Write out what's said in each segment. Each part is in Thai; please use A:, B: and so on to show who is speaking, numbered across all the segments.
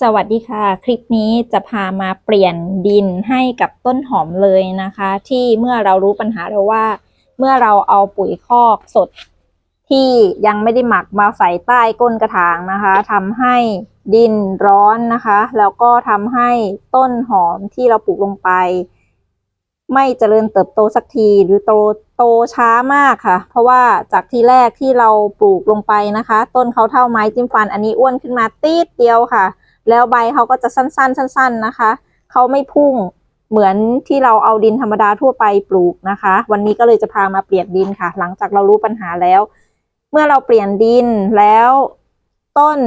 A: สวัสดีค่ะ คลิปนี้จะพามาเปลี่ยนดินให้กับต้นหอมเลยนะคะ ที่เมื่อเรารู้ปัญหาแล้วว่า เมื่อเราเอาปุ๋ยคอกสด ที่ยังไม่ได้หมักมาใส่ใต้ก้นกระถางนะคะทำให้ดินร้อนนะคะ แล้วก็ทำให้ต้นหอมที่เราปลูกลงไป ไม่เจริญเติบโตสักทีหรือโตโตช้ามากค่ะ เพราะว่าจากที่แรกที่เราปลูกลงไปนะคะ ต้นเขาเท่าไม้จิ้มฟันอันนี้อ้วนขึ้นมาตีดเดียวค่ะ แล้วใบเขาก็จะสั้นๆ สั้น ๆนะคะ เขาไม่พุ่งเหมือนที่เราเอาดินธรรมดาทั่วไปปลูกนะคะ วันนี้ก็เลยจะพามาเปลี่ยนดินค่ะ หลังจากเรารู้ปัญหาแล้ว เมื่อเราเปลี่ยนดินแล้วต้น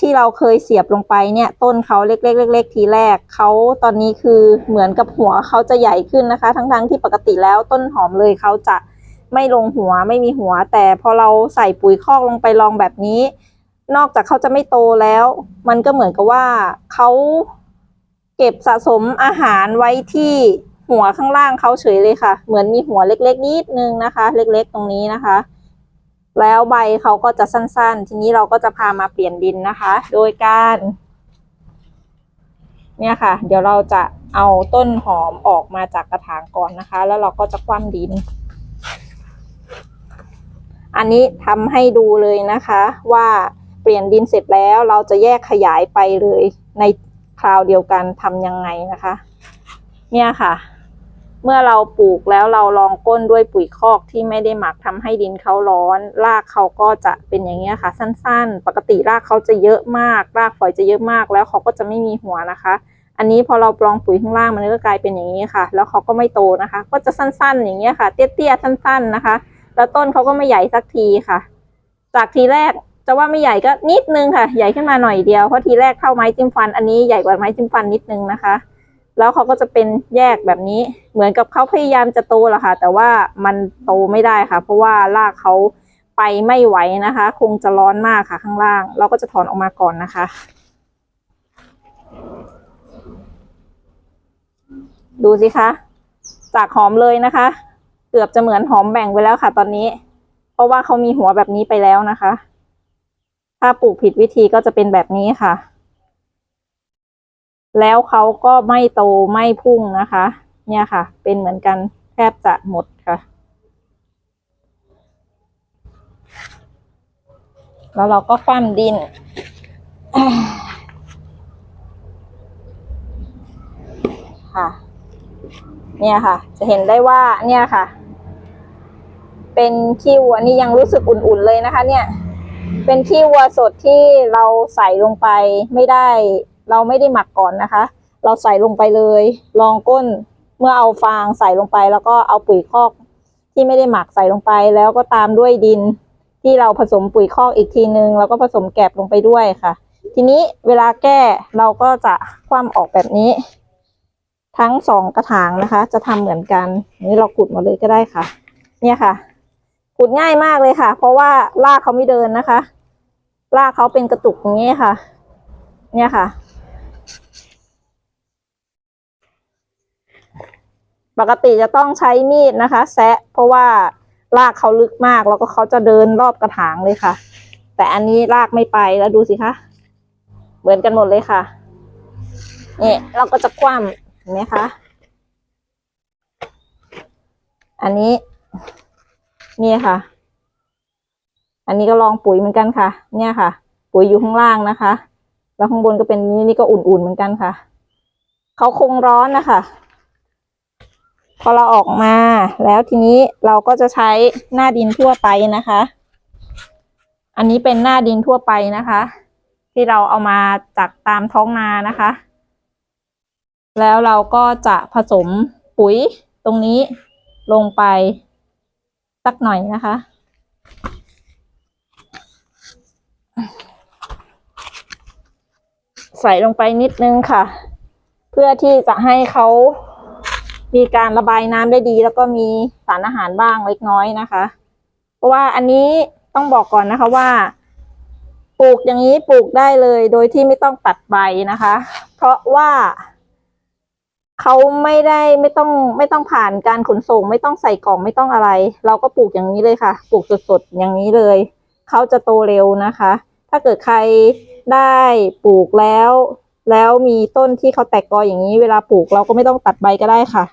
A: ที่เราเคยเสียบลงไปเนี่ย ต้นเขาเล็กๆเล็กๆทีแรกเขาตอนนี้คือเหมือนกับหัวเขาจะใหญ่ขึ้นนะคะ ทั้งๆที่ปกติแล้วต้นหอมเลยเขาจะไม่ลงหัวไม่มีหัว แต่พอเราใส่ปุ๋ยคอกลงไปลองแบบนี้ นอกจากเขาจะไม่โตแล้ว มันก็เหมือนกับว่าเขาเก็บสะสมอาหารไว้ที่หัวข้างล่างเขาเฉยเลยค่ะ เหมือนมีหัวเล็กๆ นิดนึงนะคะ เล็กๆ ตรงนี้นะคะ แล้วใบเขาก็จะสั้นๆ ทีนี้เราก็จะพามาเปลี่ยนดินนะคะ โดยการ เนี่ยค่ะ เดี๋ยวเราจะเอาต้นหอมออกมาจากกระถางก่อนนะคะ แล้วเราก็จะคว่ำดิน อันนี้ทำให้ดูเลยนะคะว่า เปลี่ยนดินเสร็จแล้วเราจะแยกขยายไปเลยในคราวเดียวกันทำยังไงนะคะ เนี่ยค่ะ เมื่อเราปลูกแล้วเราลองก้นด้วยปุ๋ยคอกที่ไม่ได้หมักทำให้ดินเขาร้อน รากเขาก็จะเป็นอย่างเงี้ยค่ะ สั้นๆ ปกติรากเขาจะเยอะมาก รากฝอยจะเยอะมาก แล้วเขาก็จะไม่มีหัวนะคะ อันนี้พอเราปลองปุ๋ยข้างล่างมันก็กลายเป็นอย่างนี้ค่ะ แล้วเขาก็ไม่โตนะคะ ก็จะสั้นๆ อย่างเงี้ยค่ะ เตี้ยๆสั้น ๆนะคะ แล้วต้นเขาก็ไม่ใหญ่สักทีค่ะ จากทีแรก จะว่าไม่ใหญ่ก็นิดนึงค่ะ ใหญ่ขึ้นมาหน่อยเดียวเพราะทีแรกเท่าไม้จิ้มฟัน อันนี้ใหญ่กว่าไม้จิ้มฟันนิดนึงนะคะ แล้วเขาก็จะเป็นแยกแบบนี้ เหมือนกับเขาพยายามจะโตแหละค่ะ แต่ว่ามันโตไม่ได้ค่ะ เพราะว่ารากเขาไปไม่ไหวนะคะ คงจะร้อนมากค่ะข้างล่าง เราก็จะถอนออกมาก่อนนะคะ ดูสิคะ จากหอมเลยนะคะ เกือบจะเหมือนหอมแบ่งไปแล้วค่ะ ตอนนี้ เพราะว่าเขามีหัวแบบนี้ไปแล้วนะคะ ถ้าปลูกผิดวิธีก็จะเป็นแบบนี้ค่ะ แล้วเขาก็ไม่โตไม่พุ่งนะคะ เนี่ยค่ะ เป็นเหมือนกันแทบจะหมดค่ะ แล้วเราก็คว่ำดินค่ะ เนี่ยค่ะ จะเห็นได้ว่าเนี่ยค่ะ เป็นขี้วัวนี่ยังรู้สึกอุ่นๆเลยนะคะ เนี่ย เป็นขี้วัวสดที่เราใส่ลงไปไม่ได้ เราไม่ได้หมักก่อนนะคะ เราใส่ลงไปเลยลองก้นเมื่อเอาฟางใส่ลงไป แล้วก็เอาปุ๋ยคอกที่ไม่ได้หมักใส่ลงไปแล้วก็ตามด้วยดิน ที่เราผสมปุ๋ยคอกอีกทีนึงแล้วก็ผสมแกบลงไปด้วยค่ะ ทีนี้เวลาแก้เราก็จะคว่ำออกแบบนี้ ทั้งสองกระถางนะคะ จะทำเหมือนกัน นี่เราขุดมาเลยก็ได้ค่ะ เนี่ยค่ะ ขุดง่ายมากเลยค่ะ เพราะว่ารากเขาไม่เดินนะคะรากเขาเป็นกระตุกอย่างนี้ค่ะ เนี่ยค่ะ ปกติจะต้องใช้มีดนะคะ แซะเพราะว่ารากเขาลึกมากแล้วก็เขาจะเดินรอบกระถางเลยค่ะ แต่อันนี้รากไม่ไปแล้วดูสิคะเหมือนกันหมดเลยค่ะนี่เราก็จะคว่ำเห็นไหมคะ อันนี้ นี่ยค่ะ อันนี้ก็ลองปุ๋ยเหมือนกันค่ะ เนี่ยค่ะ ปุ๋ยอยู่ข้างล่างนะคะ แล้วข้างบนก็เป็นนี้นี่ก็อุ่นๆเหมือนกันค่ะ เขาคงร้อนนะคะ พอเราออกมา แล้วทีนี้เราก็จะใช้หน้าดินทั่วไปนะคะ อันนี้เป็นหน้าดินทั่วไปนะคะ ที่เราเอามาจากตามท้องนานะคะ แล้วเราก็จะผสมปุ๋ยตรงนี้ลงไป สักหน่อยนะคะ ใส่ลงไปนิดนึงค่ะ เพื่อที่จะให้เขามีการระบายน้ำได้ดี แล้วก็มีสารอาหารบ้างเล็กน้อยนะคะ เพราะว่าอันนี้ต้องบอกก่อนนะคะว่า ปลูกอย่างนี้ปลูกได้เลย โดยที่ไม่ต้องตัดใบนะคะ เพราะว่า เขาไม่ได้ไม่ต้องไม่ต้องผ่านการขนส่ง ไม่ต้องใส่กล่องไม่ต้องอะไร เราก็ปลูกอย่างนี้เลยค่ะ ปลูกสดๆอย่างนี้เลย เขาจะโตเร็วนะคะ ถ้าเกิดใครได้ปลูกแล้ว แล้วมีต้นที่เขาแตกกออย่างนี้ เวลาปลูกเราก็ไม่ต้องตัดใบก็ได้ค่ะ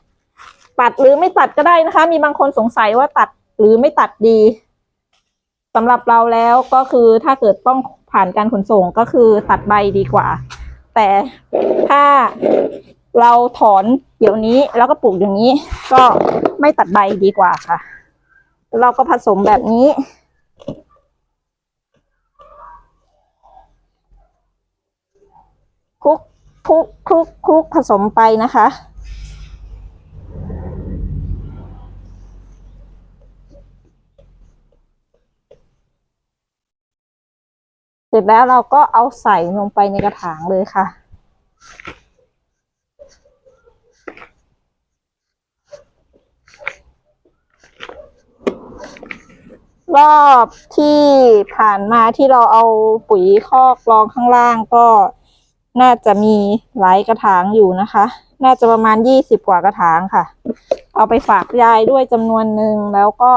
A: ตัดหรือไม่ตัดก็ได้นะคะ มีบางคนสงสัยว่าตัดหรือไม่ตัดดีสำหรับเราแล้วก็คือถ้าเกิดต้องผ่านการขนส่งก็คือตัดใบดีกว่า แต่ถ้า เราถอนเดี๋ยวนี้แล้วก็ปลูกอย่างนี้ ก็ไม่ตัดใบดีกว่าค่ะ เราก็ผสมแบบนี้ คลุกคลุกคลุกคลุกผสมไปนะคะเสร็จแล้วเราก็เอาใส่ลงไปในกระถางเลยค่ะ รอบที่ผ่านมาที่เราเอาปุ๋ยคอกรองข้างล่างก็น่าจะมีหลายกระถางอยู่นะคะ น่าจะประมาณยี่สิบกว่ากระถางค่ะ เอาไปฝากยายด้วยจำนวนหนึ่งแล้วก็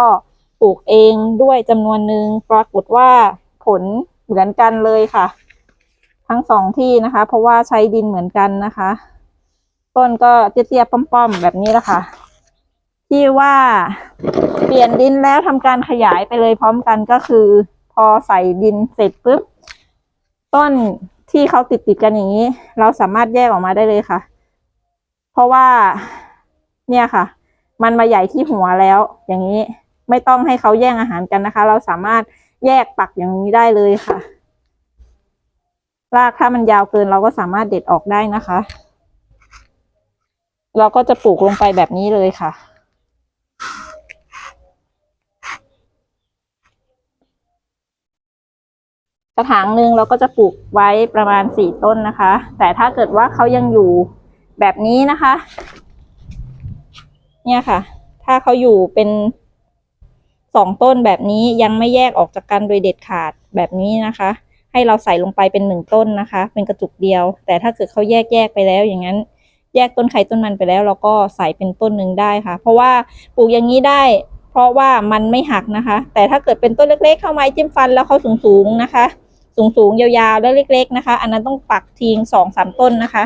A: ปลูกเองด้วยจำนวนหนึ่งปรากฏว่าผลเหมือนกันเลยค่ะ ทั้งสองที่นะคะ เพราะว่าใช้ดินเหมือนกันนะคะ ต้นก็เตี้ยๆป้อมๆแบบนี้แหละค่ะ ที่ว่าเปลี่ยนดินแล้วทำการขยายไปเลยพร้อมกันก็คือ พอใส่ดินเสร็จปุ๊บ ต้นที่เขาติดติดกันอย่างนี้ เราสามารถแยกออกมาได้เลยค่ะ เพราะว่าเนี่ยค่ะ มันมาใหญ่ที่หัวแล้ว อย่างนี้ไม่ต้องให้เขาแย่งอาหารกันนะคะ เราสามารถแยกปักอย่างนี้ได้เลยค่ะ รากถ้ามันยาวเกินเราก็สามารถเด็ดออกได้นะคะ เราก็จะปลูกลงไปแบบนี้เลยค่ะ กระถางหนึ่งเราก็จะปลูกไว้ประมาณสี่ต้นนะคะ แต่ถ้าเกิดว่าเขายังอยู่แบบนี้นะคะ เนี่ยค่ะ ถ้าเขาอยู่เป็นสองต้นแบบนี้ยังไม่แยกออกจากกันโดยเด็ดขาดแบบนี้นะคะ ให้เราใส่ลงไปเป็นหนึ่งต้นนะคะ เป็นกระจุกเดียว แต่ถ้าเกิดเขาแยกแยกไปแล้วอย่างนั้น แยกต้นไข่ต้นมันไปแล้วเราก็ใส่เป็นต้นหนึ่งได้ค่ะ เพราะว่าปลูกอย่างนี้ได้ เพราะว่ามันไม่หักนะคะ แต่ถ้าเกิดเป็นต้นเล็ก ๆ เข้าไม้จิ้มฟันแล้วเขาสูงๆนะคะ สูงๆยาวๆแล้วเล็ก ๆนะคะ อันนั้นต้องปักทิ้งสองสามต้นนะคะ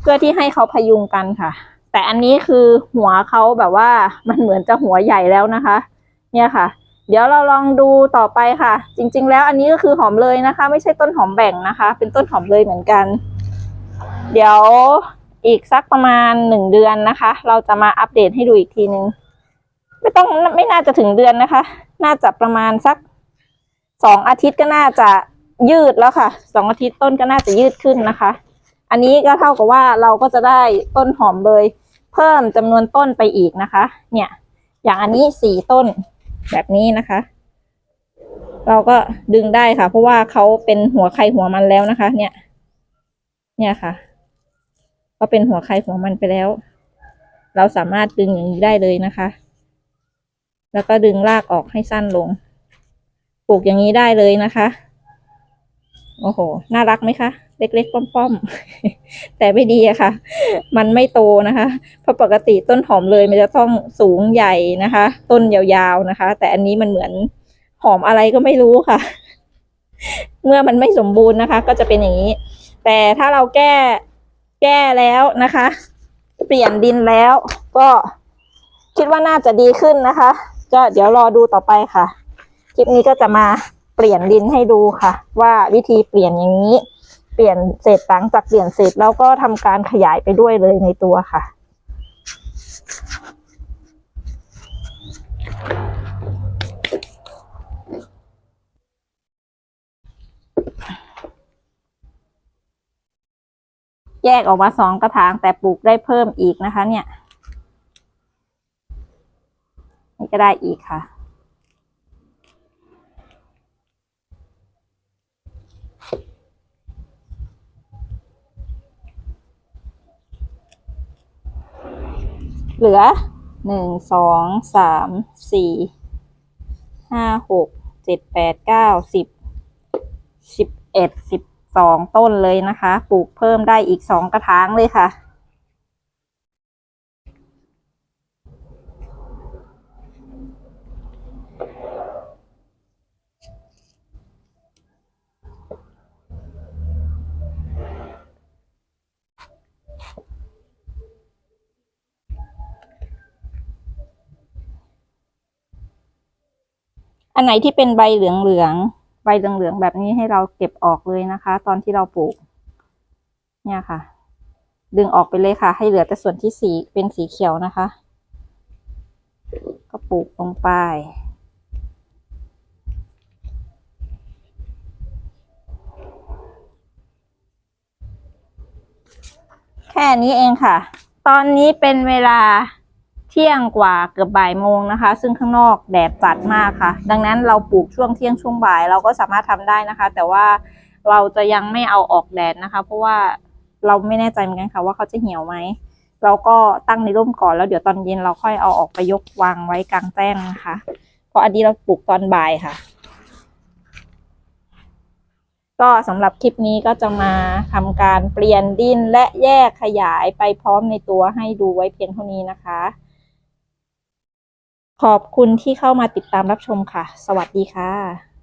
A: เพื่อที่ให้เขาพยุงกันค่ะ แต่อันนี้คือหัวเขาแบบว่ามันเหมือนจะหัวใหญ่แล้วนะคะ เนี่ยค่ะเดี๋ยวเราลองดูต่อไปค่ะ จริง ๆ แล้วอันนี้ก็คือหอมเลยนะคะ ไม่ใช่ต้นหอมแบ่งนะคะ เป็นต้นหอมเลยเหมือนกัน เดี๋ยวอีกสักประมาณหนึ่งเดือนนะคะ เราจะมาอัปเดตให้ดูอีกทีนึง ไม่ต้องไม่น่าจะถึงเดือนนะคะ น่าจะประมาณสักสองอาทิตย์ก็น่าจะยืดแล้วค่ะสองอาทิตย์ต้นก็น่าจะยืดขึ้นนะคะ อันนี้ก็เท่ากับว่าเราก็จะได้ต้นหอมเลยเพิ่มจำนวนต้นไปอีกนะคะ เนี่ย อย่างอันนี้สี่ต้นแบบนี้นะคะ เราก็ดึงได้ค่ะ เพราะว่าเขาเป็นหัวใครหัวมันแล้วนะคะ เนี่ย เนี่ยค่ะ ก็เป็นหัวใครหัวมันไปแล้ว เราสามารถดึงอย่างนี้ได้เลยนะคะ แล้วก็ดึงรากออกให้สั้นลง ปลูกอย่างนี้ได้เลยนะคะ โอ้โห น่ารักไหมคะ เล็กๆ ป้อมๆ แต่ไม่ดีอะค่ะ มันไม่โตนะคะ เพราะปกติต้นหอมเลยมันจะต้องสูงใหญ่นะคะ ต้นยาวๆนะคะ แต่อันนี้มันเหมือนหอมอะไรก็ไม่รู้ค่ะ เมื่อมันไม่สมบูรณ์นะคะ ก็จะเป็นอย่างนี้ แต่ถ้าเราแก้ แก้แล้วนะคะ เปลี่ยนดินแล้ว ก็คิดว่าน่าจะดีขึ้นนะคะ ก็เดี๋ยวรอดูต่อไปค่ะคลิปนี้ก็จะมาเปลี่ยนดินให้ดูค่ะ ว่าวิธีเปลี่ยนอย่างนี้ เปลี่ยนเศษหลังจากเปลี่ยนเศษแล้วก็ทำการขยายไปด้วยเลยในตัวค่ะ แยกออกมาสองกระถางแต่ปลูกได้เพิ่มอีกนะคะ เนี่ย นี่ก็ได้อีกค่ะ เหลือหนึ่งสองสามสี่ห้าหกเจ็ดแปดเก้าสิบสิบเอ็ดสิบ สองต้นเลยนะคะ ปลูกเพิ่มได้อีกสองกระถางเลยค่ะ อันไหนที่เป็นใบเหลืองๆ ใบเหลืองๆแบบนี้ให้เราเก็บออกเลยนะคะ ตอนที่เราปลูก เนี่ยค่ะ ดึงออกไปเลยค่ะ ให้เหลือแต่ส่วนที่สีเป็นสีเขียวนะคะ ก็ปลูกลงไปแค่นี้เองค่ะ ตอนนี้เป็นเวลา ที่ยงกว่าเกือบบ่ายโมงนะคะ ซึ่งข้างนอกแดดจัดมากค่ะ ดังนั้นเราปลูกช่วงเที่ยงช่วงบ่ายเราก็สามารถทำได้นะคะ แต่ว่าเราจะยังไม่เอาออกแดดนะคะ เพราะว่าเราไม่แน่ใจเหมือนกันค่ะ ว่าเขาจะเหี่ยวไหมเราก็ตั้งในร่มก่อนแล้วเดี๋ยวตอนเย็นเราค่อยเอาออกไปยกวางไว้กลางแจ้งนะคะ เพราะอันนี้เราปลูกตอนบ่ายค่ะ ก็สำหรับคลิปนี้ก็จะมาทำการเปลี่ยนดินและแยกขยายไปพร้อมในตัวให้ดูไว้เพียงเท่านี้นะคะ ขอบคุณที่เข้ามาติดตามรับชมค่ะ สวัสดีค่ะ